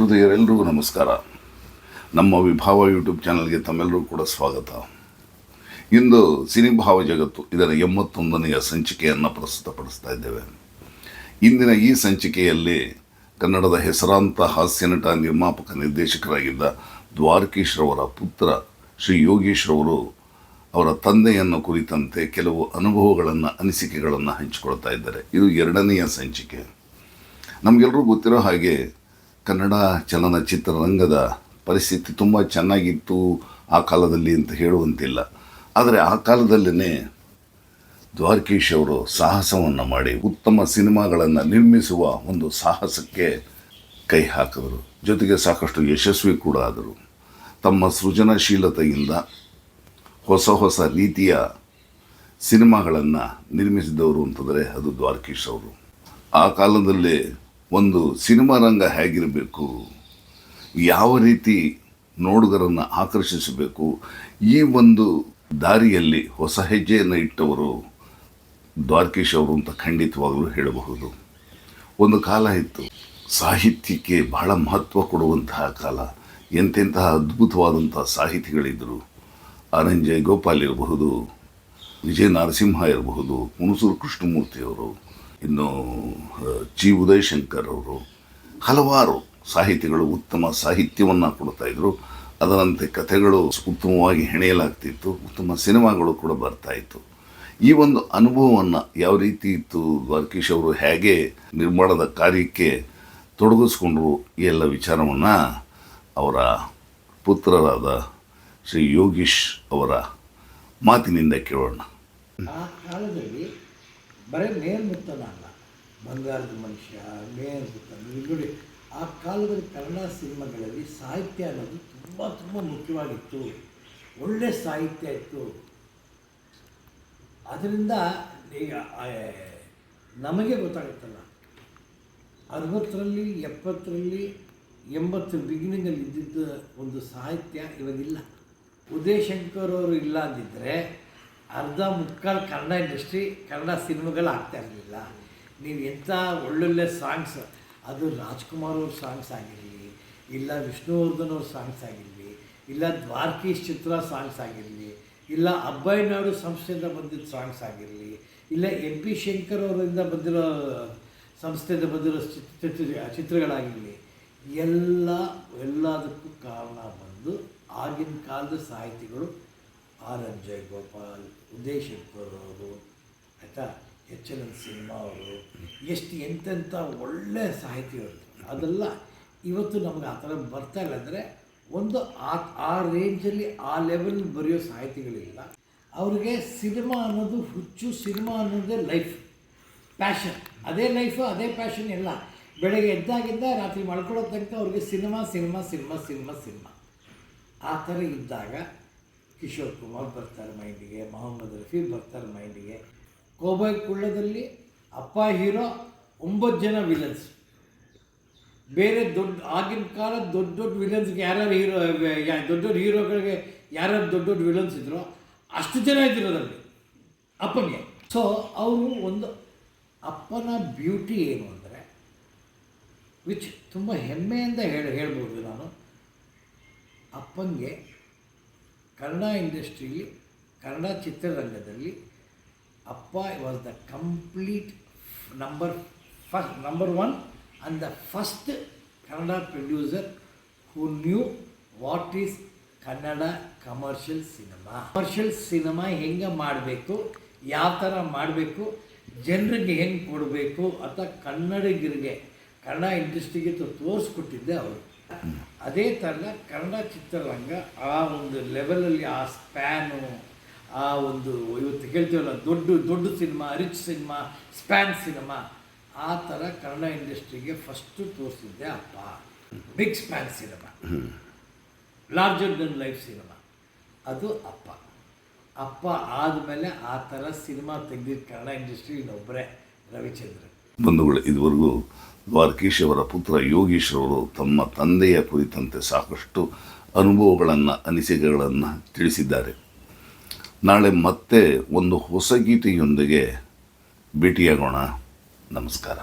ಸಹೃದಯರೆಲ್ಲರಿಗೂ ನಮಸ್ಕಾರ. ನಮ್ಮ ವಿಭಾವ ಯೂಟ್ಯೂಬ್ ಚಾನಲ್ಗೆ ತಮ್ಮೆಲ್ಲರೂ ಕೂಡ ಸ್ವಾಗತ. ಇಂದು ಸಿನಿಭಾವ ಜಗತ್ತು ಇದರ ಎಂಬತ್ತೊಂದನೆಯ ಸಂಚಿಕೆಯನ್ನು ಪ್ರಸ್ತುತಪಡಿಸ್ತಾ ಇದ್ದೇವೆ. ಇಂದಿನ ಈ ಸಂಚಿಕೆಯಲ್ಲಿ ಕನ್ನಡದ ಹೆಸರಾಂತ ಹಾಸ್ಯನಟ ನಿರ್ಮಾಪಕ, ನಿರ್ದೇಶಕರಾಗಿದ್ದ ದ್ವಾರಕೀಶ್ ರವರ ಪುತ್ರ ಶ್ರೀ ಯೋಗೀಶ್ರವರು ಅವರ ತಂದೆಯನ್ನು ಕುರಿತಂತೆ ಕೆಲವು ಅನುಭವಗಳನ್ನು, ಅನಿಸಿಕೆಗಳನ್ನು ಹಂಚಿಕೊಳ್ತಾ ಇದ್ದಾರೆ. ಇದು ಎರಡನೆಯ ಸಂಚಿಕೆ. ನಮಗೆಲ್ಲರೂ ಗೊತ್ತಿರೋ ಹಾಗೆ ಕನ್ನಡ ಚಲನಚಿತ್ರರಂಗದ ಪರಿಸ್ಥಿತಿ ತುಂಬ ಚೆನ್ನಾಗಿತ್ತು ಆ ಕಾಲದಲ್ಲಿ ಅಂತ ಹೇಳುವಂತಿಲ್ಲ. ಆದರೆ ಆ ಕಾಲದಲ್ಲೇ ದ್ವಾರಕೀಶ್ ಅವರು ಸಾಹಸವನ್ನು ಮಾಡಿ ಉತ್ತಮ ಸಿನಿಮಾಗಳನ್ನು ನಿರ್ಮಿಸುವ ಒಂದು ಸಾಹಸಕ್ಕೆ ಕೈ ಹಾಕಿದರು. ಜೊತೆಗೆ ಸಾಕಷ್ಟು ಯಶಸ್ವಿ ಕೂಡ ಆದರು. ತಮ್ಮ ಸೃಜನಶೀಲತೆಯಿಂದ ಹೊಸ ಹೊಸ ರೀತಿಯ ಸಿನಿಮಾಗಳನ್ನು ನಿರ್ಮಿಸಿದವರು ಅಂತಂದರೆ ಅದು ದ್ವಾರಕೀಶ್ ಅವರು. ಆ ಕಾಲದಲ್ಲಿ ಒಂದು ಸಿನಿಮಾ ರಂಗ ಹೇಗಿರಬೇಕು, ಯಾವ ರೀತಿ ನೋಡುಗರನ್ನು ಆಕರ್ಷಿಸಬೇಕು, ಈ ಒಂದು ದಾರಿಯಲ್ಲಿ ಹೊಸ ಹೆಜ್ಜೆಯನ್ನು ಇಟ್ಟವರು ದ್ವಾರಕೀಶ್ ಅವರು ಅಂತ ಖಂಡಿತವಾಗಲೂ ಹೇಳಬಹುದು. ಒಂದು ಕಾಲ ಇತ್ತು, ಸಾಹಿತ್ಯಕ್ಕೆ ಬಹಳ ಮಹತ್ವ ಕೊಡುವಂತಹ ಕಾಲ, ಎಂತೆಂತಹ ಅದ್ಭುತವಾದಂತಹ ಸಾಹಿತಿಗಳಿದ್ದರು ಅರಂಜಯ್ ಗೋಪಾಲ್ ಇರಬಹುದು ವಿಜಯ ನರಸಿಂಹ ಇರಬಹುದು, ಹುಣಸೂರು ಕೃಷ್ಣಮೂರ್ತಿಯವರು ಇನ್ನು ಜಿ. ಉದಯಶಂಕರ್ ಅವರು ಹಲವಾರು ಸಾಹಿತಿಗಳು ಉತ್ತಮ ಸಾಹಿತ್ಯವನ್ನು ಕೊಡ್ತಾ ಇದ್ರು. ಅದರಂತೆ ಕಥೆಗಳು ಉತ್ತಮವಾಗಿ ಹೆಣೆಯಲಾಗ್ತಿತ್ತು. ಉತ್ತಮ ಸಿನಿಮಾಗಳು ಕೂಡ ಬರ್ತಾ ಇತ್ತು. ಈ ಒಂದು ಅನುಭವವನ್ನು ಯಾವ ರೀತಿ ಇತ್ತು ದ್ವಾರಕೀಶ್ ಅವರು? ಹೇಗೆ ನಿರ್ಮಾಣದ ಕಾರ್ಯಕ್ಕೆ ತೊಡಗಿಸ್ಕೊಂಡ್ರು? ಈ ಎಲ್ಲ ವಿಚಾರವನ್ನು ಅವರ ಪುತ್ರರಾದ ಶ್ರೀ ಯೋಗೀಶ್ ಅವರ ಮಾತಿನಿಂದ ಕೇಳೋಣ. ಬರೀ ಮೇಲ್ಮುತ್ತನ ಅಲ್ಲ. ಬಂಗಾರದ ಮನುಷ್ಯ ನೇರ್ಮುತ್ತನ ಇಲ್ಲಿ ನೋಡಿ, ಆ ಕಾಲದಲ್ಲಿ ಕನ್ನಡ ಸಿನಿಮಾಗಳಲ್ಲಿ ಸಾಹಿತ್ಯ ಅನ್ನೋದು ತುಂಬ ತುಂಬ ಮುಖ್ಯವಾಗಿತ್ತು. ಒಳ್ಳೆ ಸಾಹಿತ್ಯ ಇತ್ತು. ಅದರಿಂದ ಈಗ ನಮಗೆ ಗೊತ್ತಾಗುತ್ತಲ್ಲ. ಅರವತ್ತರಲ್ಲಿ, ಎಪ್ಪತ್ತರಲ್ಲಿ, ಎಂಬತ್ತು ಬಿಗಿನಿಂಗಲ್ಲಿ ಇದ್ದಿದ್ದ ಒಂದು ಸಾಹಿತ್ಯ ಇವಾಗಿಲ್ಲ. ಉದಯ್ ಶಂಕರ್ ಅವರು ಇಲ್ಲ ಅಂದಿದ್ದರೆ ಅರ್ಧ ಮುಕ್ಕಾಲು ಕನ್ನಡ ಇಂಡಸ್ಟ್ರಿ, ಕನ್ನಡ ಸಿನಿಮಾಗಳು ಆಗ್ತಾ ಇರಲಿಲ್ಲ. ನೀವು ಎಂಥ ಒಳ್ಳೊಳ್ಳೆ ಸಾಂಗ್ಸ್, ಅದು ರಾಜ್ಕುಮಾರ್ ಅವ್ರ ಸಾಂಗ್ಸ್ ಆಗಿರಲಿ, ಇಲ್ಲ ವಿಷ್ಣುವರ್ಧನ್ ಅವ್ರ ಸಾಂಗ್ಸ್ ಆಗಿರಲಿ, ಇಲ್ಲ ದ್ವಾರಕೀಶ್ ಚಿತ್ರ ಸಾಂಗ್ಸ್ ಆಗಿರಲಿ, ಇಲ್ಲ ಅಬ್ಬಯ್ಯನಾಡು ಸಂಸ್ಥೆಯಿಂದ ಬಂದಿದ್ದ ಸಾಂಗ್ಸ್ ಆಗಿರಲಿ, ಇಲ್ಲ ಎಂ ಪಿ ಶಂಕರ್ ಅವರಿಂದ ಬಂದಿರೋ ಸಂಸ್ಥೆಯಿಂದ ಬಂದಿರೋ ಚಿತ್ರ- ಚಿತ್ರಗಳಾಗಿರಲಿ, ಎಲ್ಲ, ಎಲ್ಲದಕ್ಕೂ ಕಾರಣ ಬಂದು ಆಗಿನ ಕಾಲದ ಸಾಹಿತಿಗಳು ಆರ್ ಎಂ ಜಯಗೋಪಾಲ್ ಉದಯ್ ಶಂಕರ್ ಅವರು, ಆಯಿತಾ? ಎಚ್ ಎಲ್ ಎನ್ ಸಿನಿಮಾ ಅವರು, ಎಷ್ಟು ಎಂತೆಂಥ ಒಳ್ಳೆಯ ಸಾಹಿತಿಗಳು ಅದೆಲ್ಲ ಇವತ್ತು ನಮಗೆ ಆ ಥರ ಬರ್ತಾ ಇಲ್ಲ ಅಂದರೆ ಒಂದು ಆ ಆ ರೇಂಜಲ್ಲಿ ಆ ಲೆವೆಲ್ ಬರೆಯೋ ಸಾಹಿತಿಗಳಿಲ್ಲ. ಅವ್ರಿಗೆ ಸಿನಿಮಾ ಅನ್ನೋದು ಹುಚ್ಚು ಸಿನಿಮಾ ಅನ್ನೋದೇ ಲೈಫ್ ಪ್ಯಾಷನ್ ಅದೇ ಲೈಫು ಅದೇ ಪ್ಯಾಷನ್ ಎಲ್ಲ. ಬೆಳಗ್ಗೆ ಎದ್ದಾಗಿದ್ದ ರಾತ್ರಿ ಮಾಡ್ಕೊಳ್ಳೋ ತನಕ ಅವ್ರಿಗೆ cinema cinema cinema cinema cinema. ಆ ಥರ ಇದ್ದಾಗ ಕಿಶೋರ್ ಕುಮಾರ್ ಬರ್ತಾರೆ ಮೈಂಡಿಗೆ, ಮೊಹಮ್ಮದ್ ರಫಿ ಬರ್ತಾರೆ ಮೈಂಡಿಗೆ. ಕೋಬಾಯ್ ಕುಳ್ಳದಲ್ಲಿ ಅಪ್ಪ ಹೀರೋ ಒಂಬತ್ತು ಜನ ವಿಲನ್ಸ್ ಬೇರೆ ದೊಡ್ಡ, ಆಗಿನ ಕಾಲ ದೊಡ್ಡ ದೊಡ್ಡ ವಿಲನ್ಸ್ಗೆ ಯಾರ್ಯಾರು ಹೀರೋ ದೊಡ್ಡ ದೊಡ್ಡ ಹೀರೋಗಳಿಗೆ ಯಾರ್ಯಾರು ದೊಡ್ಡ ದೊಡ್ಡ ವಿಲನ್ಸ್ ಇದ್ರು ಅಷ್ಟು ಜನ ಇದ್ರು ಅದರಲ್ಲಿ. ಅಪ್ಪನಿಗೆ ಸೊ ಅವರು ಒಂದು ಅಪ್ಪನ ಬ್ಯೂಟಿ ಏನು ಅಂದರೆ ವಿಚ್ ತುಂಬ ಹೆಮ್ಮೆಯಿಂದ ಹೇಳಿ, ಹೇಳ್ಬೋದು ನಾನು. ಅಪ್ಪನಿಗೆ ಕನ್ನಡ ಇಂಡಸ್ಟ್ರಿಲಿ, ಕನ್ನಡ ಚಿತ್ರರಂಗದಲ್ಲಿ ಅಪ್ಪ was the complete number first number one and the first Kannada producer who knew what is Kannada commercial cinema commercial cinema ಹೆಂಗೆ ಮಾಡಬೇಕು, ಯಾವ ಥರ ಮಾಡಬೇಕು, ಜನರಿಗೆ ಹೆಂಗೆ ಕೊಡಬೇಕು ಅಥವಾ ಕನ್ನಡಿಗರಿಗೆ, ಕನ್ನಡ ಇಂಡಸ್ಟ್ರಿಗೆ ತೋರಿಸ್ಕೊಟ್ಟಿದ್ದೆ ಅವರು. ಅದೇ ಥರ ಕನ್ನಡ ಚಿತ್ರರಂಗ ಆ ಒಂದು ಲೆವೆಲಲ್ಲಿ ಆ ಸ್ಪ್ಯಾನು ಆ ಒಂದು ಇವತ್ತು ಹೇಳ್ತೀವಲ್ಲ, ದೊಡ್ಡ ದೊಡ್ಡ cinema rich cinema span cinema, ಆ ಥರ ಕನ್ನಡ ಇಂಡಸ್ಟ್ರಿಗೆ ಫಸ್ಟು ತೋರಿಸಿದ್ದೆ ಅಪ್ಪ. Big span cinema. Larger than life cinema. ಅದು ಅಪ್ಪ. ಅಪ್ಪ ಆದಮೇಲೆ ಆ ಥರ ಸಿನಿಮಾ ತೆಗೆದಿದ್ದ ಕನ್ನಡ ಇಂಡಸ್ಟ್ರಿ ಇನ್ನೊಬ್ಬರೇ ರವಿಚಂದ್ರನ್. ಬಂಧುಗಳು, ಇದುವರೆಗೂ ದ್ವಾರಕೀಶ್ ಅವರ ಪುತ್ರ ಯೋಗೀಶ್ ಅವರು ತಮ್ಮ ತಂದೆಯ ಕುರಿತಂತೆ ಸಾಕಷ್ಟು ಅನುಭವಗಳನ್ನು, ಅನಿಸಿಕೆಗಳನ್ನು ತಿಳಿಸಿದ್ದಾರೆ. ನಾಳೆ ಮತ್ತೆ ಒಂದು ಹೊಸ ಗೀತೆಯೊಂದಿಗೆ ಭೇಟಿಯಾಗೋಣ. ನಮಸ್ಕಾರ.